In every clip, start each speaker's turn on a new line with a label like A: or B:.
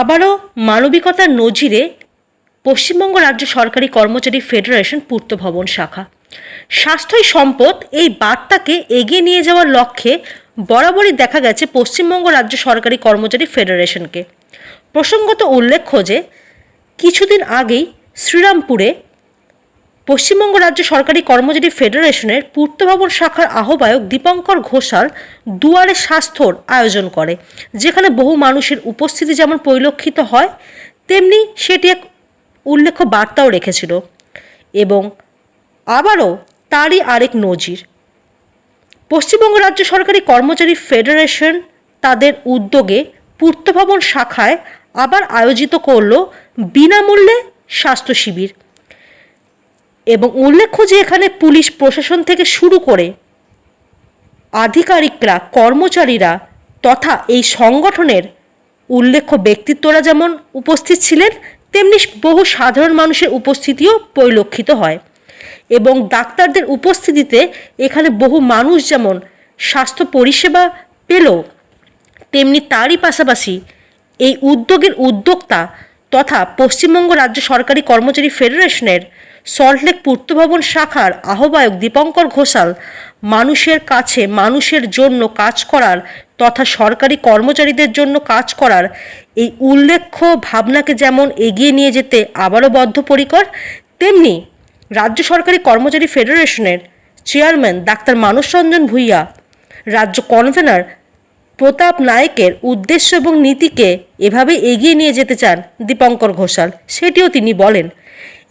A: আবারও মানবিকতার নজিরে পশ্চিমবঙ্গ রাজ্য সরকারি কর্মচারী ফেডারেশন পূর্ত ভবন শাখা। স্বাস্থ্যই সম্পদ, এই বার্তাকে এগিয়ে নিয়ে যাওয়ার লক্ষ্যে বরাবরই দেখা গেছে পশ্চিমবঙ্গ রাজ্য সরকারি কর্মচারী ফেডারেশনকে। প্রসঙ্গত উল্লেখ্য যে, কিছুদিন আগেই শ্রীরামপুরে পশ্চিমবঙ্গ রাজ্য সরকারি কর্মচারী ফেডারেশনের পূর্ত ভবন শাখার আহ্বায়ক দীপঙ্কর ঘোষাল দুয়ারে স্বাস্থ্যর আয়োজন করে, যেখানে বহু মানুষের উপস্থিতি যেমন পরিলক্ষিত হয়, তেমনি সেটি এক উল্লেখ্য বার্তাও রেখেছিল। এবং আবারও তারই আরেক নজির। পশ্চিমবঙ্গ রাজ্য সরকারি কর্মচারী ফেডারেশন তাদের উদ্যোগে পূর্ত ভবন শাখায় আবার আয়োজিত করল বিনামূল্যে স্বাস্থ্য শিবির। এবং উল্লেখ্য যে এখানে পুলিশ প্রশাসন থেকে শুরু করে আধিকারিকরা, কর্মচারীরা তথা এই সংগঠনের উল্লেখ্য ব্যক্তিত্বরা যেমন উপস্থিত ছিলেন, তেমনি বহু সাধারণ মানুষের উপস্থিতিও পরিলক্ষিত হয় এবং ডাক্তারদের উপস্থিতিতে এখানে বহু মানুষ যেমন স্বাস্থ্য পরিষেবা পেল, তেমনি তারই পাশাপাশি এই উদ্যোগের উদ্যোক্তা তথা পশ্চিমবঙ্গ রাজ্য সরকারি কর্মচারী ফেডারেশনের সল্টলেক পূর্তভবন শাখার আহ্বায়ক দীপঙ্কর ঘোষাল, মানুষের কাছে মানুষের জন্য কাজ করার তথা সরকারি কর্মচারীদের জন্য কাজ করার এই উল্লেখ্য ভাবনাকে যেমন এগিয়ে নিয়ে যেতে আবারও বদ্ধপরিকর, তেমনি রাজ্য সরকারি কর্মচারী ফেডারেশনের চেয়ারম্যান ডাক্তার মানস রঞ্জন ভূঁইয়া, রাজ্য কনভেনার প্রতাপ নায়েকের উদ্দেশ্য এবং নীতিকে এভাবে এগিয়ে নিয়ে যেতে চান দীপঙ্কর ঘোষাল। সেটিও তিনি বলেন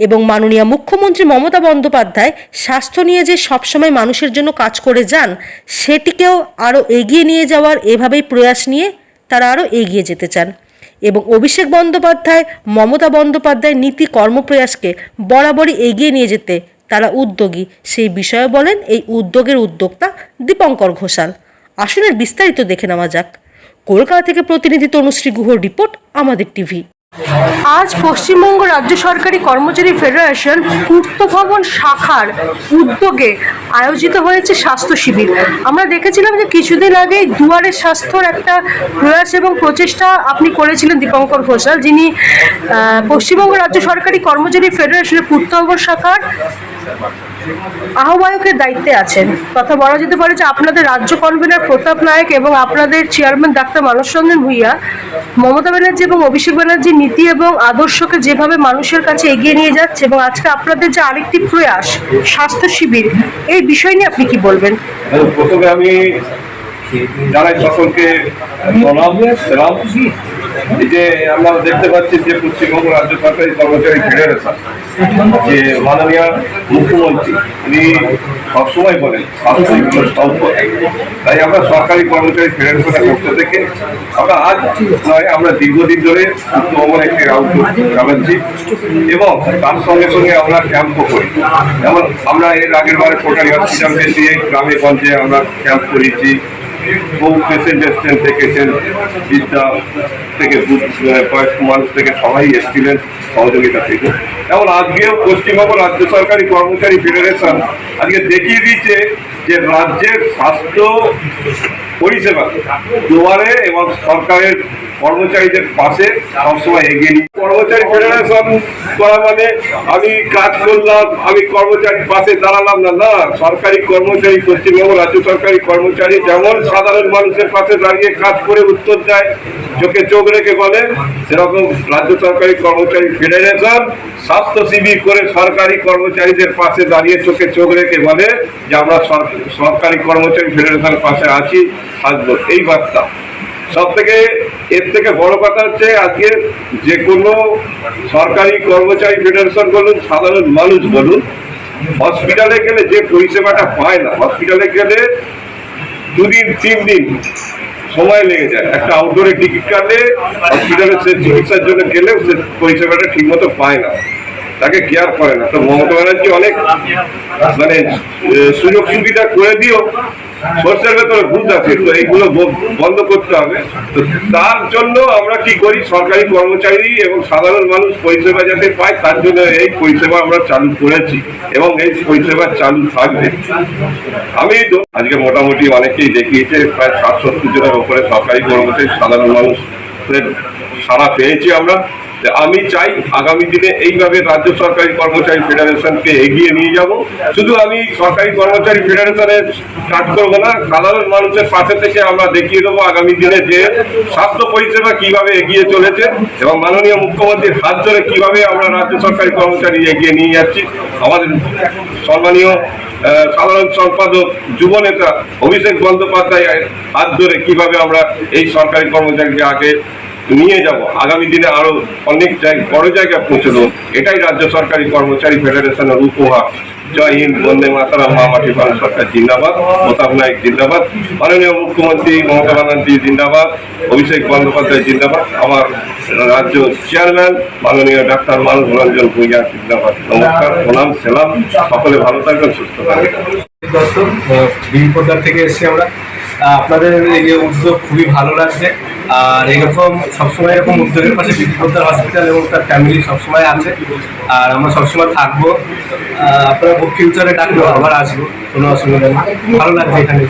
A: এবং মাননীয় মুখ্যমন্ত্রী মমতা বন্দ্যোপাধ্যায় স্বাস্থ্য নিয়ে যে সবসময় মানুষের জন্য কাজ করে যান, সেটিকেও আরও এগিয়ে নিয়ে যাওয়ার এভাবেই প্রয়াস নিয়ে তারা আরও এগিয়ে যেতে চান। এবং অভিষেক বন্দ্যোপাধ্যায়, মমতা বন্দ্যোপাধ্যায় নীতি কর্মপ্রয়াসকে বরাবরই এগিয়ে নিয়ে যেতে তারা উদ্যোগী। সেই বিষয়ে বলেন এই উদ্যোগের উদ্যোক্তা দীপঙ্কর ঘোষাল। আসনের বিস্তারিত দেখে নেওয়া যাক। কলকাতা থেকে প্রতিনিধি তনুশ্রী গুহর রিপোর্ট, আমাদের টিভি। আজ পশ্চিমবঙ্গ রাজ্য সরকারি কর্মচারী ফেডারেশন পূর্ত ভবন শাখার উদ্যোগে আয়োজিত হয়েছে স্বাস্থ্য শিবির। আমরা দেখেছিলাম যে কিছুদিন আগে দুয়ারের স্বাস্থ্যর একটা প্রয়াস এবং প্রচেষ্টা আপনি করেছিলেন দীপঙ্কর ঘোষাল, যিনি পশ্চিমবঙ্গ রাজ্য সরকারি কর্মচারী ফেডারেশনের পূর্ত ভবন শাখার আহ্বায়কের দায়িত্বে আছেন। কথা বলা যেতে পারে যে আপনাদের রাজ্য কনভেনার প্রতাপ নায়ক এবং আপনাদের চেয়ারম্যান ডাক্তার মানস রঞ্জন ভূঁইয়া, মমতা ব্যানার্জি এবং অভিষেক ব্যানার্জির নীতি এবং আদর্শকে যেভাবে মানুষের কাছে এগিয়ে নিয়ে যাচ্ছে এবং আজকে আপনাদের যে আরেকটি প্রয়াস, স্বাস্থ্য শিবির, এই বিষয় নিয়ে আপনি কি বলবেন?
B: প্রথমে আমি জানাই সকলকে প্রণাম, সালাম। এই যে আমরা দেখতে পাচ্ছি যে পশ্চিমবঙ্গ রাজ্য সরকারি কর্মচারী ফেডারেশন, যে মাননীয় মুখ্যমন্ত্রী উনি সবসময় বলেন স্বাস্থ্য এগুলো সম্পদ। তাই আমরা সরকারি কর্মচারী ফেডারেশনের পক্ষ থেকে আমরা আজ নয়, আমরা দীর্ঘদিন ধরে উত্তমবন একটি রাউন্ড চালাচ্ছি এবং তার সঙ্গে সঙ্গে আমরা ক্যাম্পও করি। যেমন আমরা এর আগের বারে কোটারি হসপিটালকে দিয়ে গ্রামে গঞ্জে আমরা ক্যাম্প করেছি বহু পেশেন্ট এসছেন দেখেছেন বিদ্যা থেকে আহ, বয়স্ক মানুষ থেকে সবাই এসেছিলেন সহযোগিতা থেকে। এবং আজকেও পশ্চিমবঙ্গ রাজ্য সরকারি কর্মচারী ফেডারেশন আজকে দেখিয়ে দিচ্ছে যে রাজ্যের স্বাস্থ্য পরিষেবা দুয়ারে এবং সরকারের কর্মচারীদের পাশে সবসময় এগিয়ে নিই। কর্মচারী ফেডারেশন করা মানে আমি কাজ করলাম, আমি কর্মচারীর পাশে দাঁড়ালাম না না, সরকারি কর্মচারী, পশ্চিমবঙ্গ রাজ্য সরকারি কর্মচারী যেমন সাধারণ মানুষের পাশে দাঁড়িয়ে কাজ করে উত্তর দেয়, চোখে চোখ রেখে বলে সেরকম রাজ্য সরকারি কর্মচারী ফেডারেশন স্বাস্থ্য শিবির করে সরকারি কর্মচারীদের পাশে দাঁড়িয়ে চোখে চোখ রেখে বলে যে আমরা সরকারি কর্মচারী ফেডারেশনের পাশে আছি, থাকব। এই বার্তা। সব থেকে এর থেকে বড় কথা হচ্ছে আজকে যে কোনো সরকারি কর্মচারী ফেডারেশন বলুন, সাধারণ মানুষ বলুন, হসপিটালে গেলে যে পরিষেবাটা পায় না, হসপিটালে গেলে দুদিন, তিন দিন সময় লেগে যায়। একটা আউটডোরে টিকিট কাটলে হসপিটালে সে চিকিৎসার জন্য গেলেও সে পরিষেবাটা ঠিকমতো পায় না। তাকে কেয়ার করে না। তো মমতা ব্যানার্জি অনেক মানে সুযোগ সুবিধা করে দিও সর্ষের ভেতরে ভূত আছে, তো এইগুলো বন্ধ করতে হবে। তো তার জন্য আমরা কি করি? সরকারি কর্মচারী এবং সাধারণ মানুষ পরিষেবা যাতে পায়, তার জন্য এই পরিষেবা আমরা চালু করেছি এবং এই পরিষেবা চালু থাকবে। আমি আজকে মোটামুটি অনেকেই দেখিয়েছে, প্রায় ষাট সত্তর জনের ওপরে সরকারি কর্মচারী, সাধারণ মানুষের সাড়া পেয়েছি আমরা। আমি চাই আগামী দিনে এইভাবে রাজ্য সরকারি কর্মচারী ফেডারেশনকে এগিয়ে নিয়ে যাব। শুধু আমি সরকারি কর্মচারী ফেডারেশনের কাজ করব না, সাধারণ মানুষের পাশে থেকে আমরা দেখিয়ে দেবো আগামী দিনে যে স্বাস্থ্য পরিষেবা কীভাবে এগিয়ে চলেছে এবং মাননীয় মুখ্যমন্ত্রীর হাত ধরে কীভাবে আমরা রাজ্য সরকারি কর্মচারী এগিয়ে নিয়ে যাচ্ছি। আমাদের সম্মানীয় সাধারণ সম্পাদক যুব নেতা অভিষেক বন্দ্যোপাধ্যায়ের হাত ধরে কীভাবে আমরা এই সরকারি কর্মচারীকে আগে নিয়ে যাব। আগামী দিনে আরও অনেক জায়গায় বড় জায়গায় পৌঁছে দেবো এটাই রাজ্য সরকারি কর্মচারী ফেডারেশনের উপহার। জয় হিন্দ, বন্দে মাতারাম, মা মাটি ভারত সরকার জিন্দাবাদ, প্রতাপ নায়ক জিন্দাবাদ, মাননীয় মুখ্যমন্ত্রী মমতা ব্যানার্জি জিন্দাবাদ, অভিষেক বন্দ্যোপাধ্যায় জিন্দাবাদ, আমার রাজ্য চেয়ারম্যান, মাননীয় ডাক্তার মানব রঞ্জন ভূঁইয়া জিন্দাবাদ। নমস্কার, প্রণাম, সেলাম। সকলে ভালো থাকবেন, সুস্থ থাকবেন।
C: দত্ত বিপদার থেকে এসেছি আমরা। আপনাদের এই উদ্যোগ খুবই ভালো লাগছে। আর এরকম সবসময় এরকম উদ্যোগের পাশে বিপদার হসপিটাল এবং তার ফ্যামিলি সবসময় আছে। আর আমরা সবসময় থাকব। আপনারা ফিউচারে ডাকলেও আবার আসব। কোনো অসুবিধা নেই। ভালো লাগছে এখানে।